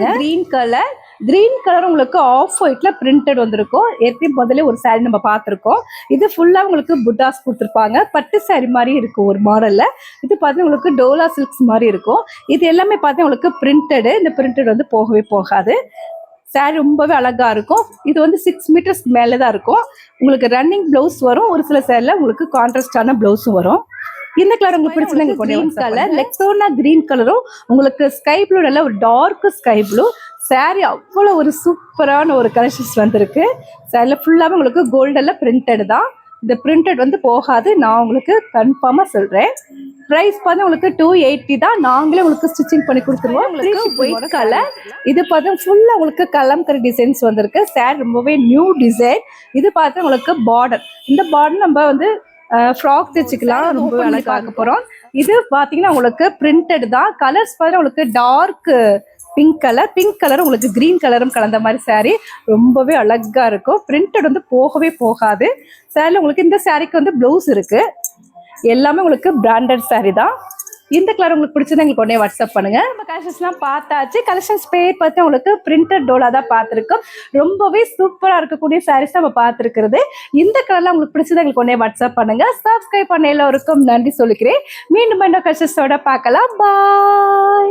Green colour green colour உங்களுக்கு off ஒயிட்ல printed வந்திருக்கும். ஏற்கனவே முதல்ல ஒரு சாரி நம்ம பார்த்துருக்கோம். இது ஃபுல்லா உங்களுக்கு புட்டாஸ் கொடுத்துருப்பாங்க. பட்டு சாரி மாதிரி இருக்கும் ஒரு மாடல்ல இது பார்த்தீங்கன்னா உங்களுக்கு டோலா சில்க்ஸ் மாதிரி இருக்கும். இது எல்லாமே பார்த்தீங்கன்னா உங்களுக்கு பிரிண்டடு இந்த பிரிண்டட் வந்து போகவே போகாது. சாரி ரொம்பவே அழகா இருக்கும். இது வந்து சிக்ஸ் மீட்டர்ஸ் மேலே தான் இருக்கும். உங்களுக்கு ரன்னிங் ப்ளவுஸ் வரும். ஒரு சில சேரில் உங்களுக்கு கான்ட்ராஸ்டான ப்ளவுஸும் வரும். இந்த கலர் உங்களுக்கு பிடிச்சிருந்தா கிரீன் கலர் லெக்ஸோனா கிரீன் கலரும் உங்களுக்கு ஸ்கை ப்ளூ நல்ல ஒரு டார்க் ஸ்கை ப்ளூ saree அவ்வளோ ஒரு சூப்பரான ஒரு கலெக்ஷன்ஸ் வந்திருக்கு. சேரில் ஃபுல்லாகவே உங்களுக்கு கோல்டெல்லாம் பிரிண்டட் தான். இந்த பிரிண்டட் வந்து போகாது நான் உங்களுக்கு கன்ஃபார்மாக சொல்கிறேன் ப்ரைஸ் பார்த்து உங்களுக்கு டூ எயிட்டி தான். நாங்களே உங்களுக்கு ஸ்டிச்சிங் பண்ணி கொடுத்துருவோம். உங்களுக்கு ஒயிட் கலர் இது பார்த்து ஃபுல்லாக உங்களுக்கு கலம்கரி டிசைன்ஸ் வந்திருக்கு. சேர் ரொம்பவே நியூ டிசைன் இது பார்த்து உங்களுக்கு பார்டர் இந்த பார்டர் நம்ம வந்து ஃப்ராக் தைச்சிக்கலாம். ரொம்ப அழகாக பார்க்க போகிறோம் இது பார்த்தீங்கன்னா உங்களுக்கு பிரிண்டட் தான். கலர்ஸ் பார்த்தீங்கன்னா உங்களுக்கு dark pink colour pink colour உங்களுக்கு கிரீன் கலரும் கலந்த மாதிரி saree. ரொம்பவே அழகா இருக்கும். பிரிண்டட் வந்து போகவே போகாது. சேரீல உங்களுக்கு இந்த சாரீக்கு வந்து ப்ளவுஸ் இருக்கு. எல்லாமே உங்களுக்கு பிராண்டட் saree தான். இந்த கலர் உங்களுக்கு பிடிச்சது எங்களுக்கு உடனே வாட்ஸ்அப் பண்ணுங்க. நம்ம கலெக்ஷன்ஸ்லாம் பார்த்தாச்சு. கலெக்ஷன்ஸ் பேர் பார்த்து உங்களுக்கு பிரிண்டட் டோலா தான் பார்த்துருக்கோம். ரொம்பவே சூப்பராக இருக்கக்கூடிய சாரீஸ் நம்ம பார்த்துருக்கிறது. இந்த கலர்லாம் உங்களுக்கு பிடிச்சது எங்களுக்கு உடனே வாட்ஸ்அப் பண்ணுங்க. சப்ஸ்கிரைப் பண்ண எல்லோருக்கும் நன்றி சொல்லிக்கிறேன். மீண்டும் இன்னும் கலெக்ஷன்ஸோட பார்க்கலாம். பாய்